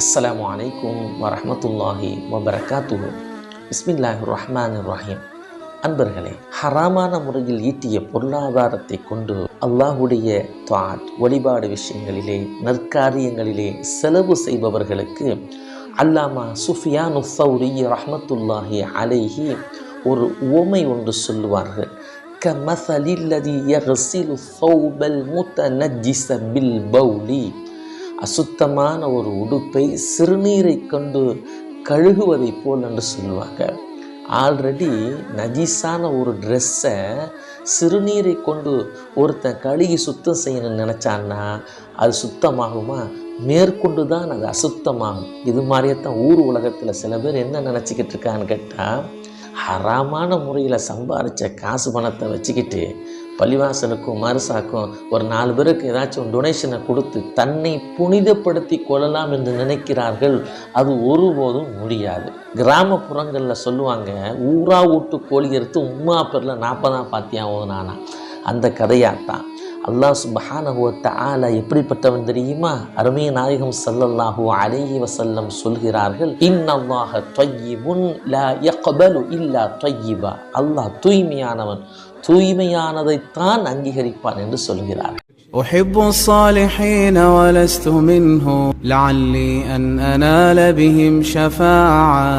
அஸ்ஸலாமு அலைக்கும் வரஹ்மத்துல்லாஹி வபரகாத்துஹு பிஸ்மில்லாஹி ரஹ்மான் ரஹீம் அன்பர்களே ஹராமான முறையில் ஈட்டிய பொருளாதாரத்தை கொண்டு அல்லாஹுடைய தாட் வழிபாடு விஷயங்களிலே நற்காரியங்களிலே செலவு செய்பவர்களுக்கு அல்லாமா சுஃபியான் உஃபௌரி ரஹமத்துல்லாஹி அலைஹி ஒரு உவமை ஒன்று சொல்லுவார்கள். கமசலில்லதி யர்சிலு சௌபல் முத்த நஜிச பில் பௌலி அசுத்தமான ஒரு உடுப்பை சிறுநீரை கொண்டு கழுகுவதை போல் என்று சொல்லுவாங்க. ஆல்ரெடி நஜீஸான ஒரு ட்ரெஸ்ஸை சிறுநீரை கொண்டு ஒருத்தன் கழுகி சுத்தம் செய்யணும்னு நினச்சான்னா அது சுத்தமாகுமா? மேற்கொண்டு தான் அது அசுத்தமாகும். இது மாதிரியே தான் ஊர் உலகத்தில் சில பேர் என்ன நினச்சிக்கிட்டு இருக்கான்னு கேட்டால் ஹராமான முறையில் சம்பாரித்த காசு பணத்தை வச்சுக்கிட்டு பள்ளிவாசலுக்கும் மருசாக்கும் ஒரு நாலு பேருக்கு ஏதாச்சும் டொனேஷனை கொடுத்து தன்னை புனிதப்படுத்தி கொள்ளலாம் என்று நினைக்கிறார்கள் அது ஒருபோதும் முடியாது. கிராமப்புறங்களில் சொல்லுவாங்க ஊரா வீட்டு கோழி எடுத்து உம்மா பேரில் நாற்பதாம் பாத்தியாவும் நானா? அந்த கதையாகத்தான் அல்லாஹ் சுபஹானஹு தஆலா எப்படிப்பட்டவன் தெரியுமா அருமை நாயகம் ஸல்லல்லாஹு அலைஹி வஸல்லம் சொல்கிறார்கள் இன்னல்லாஹ தொய்யிபுன் லா யக்பலு இல்லா தொய்யிபா அல்லாஹ் தூய்மையானவன் தூய்மையானதைத்தான் அங்கீகரிப்பான் என்று சொல்கிறார் أحب الصالحين ولست منه لعلي أن أنال بهم شفاعة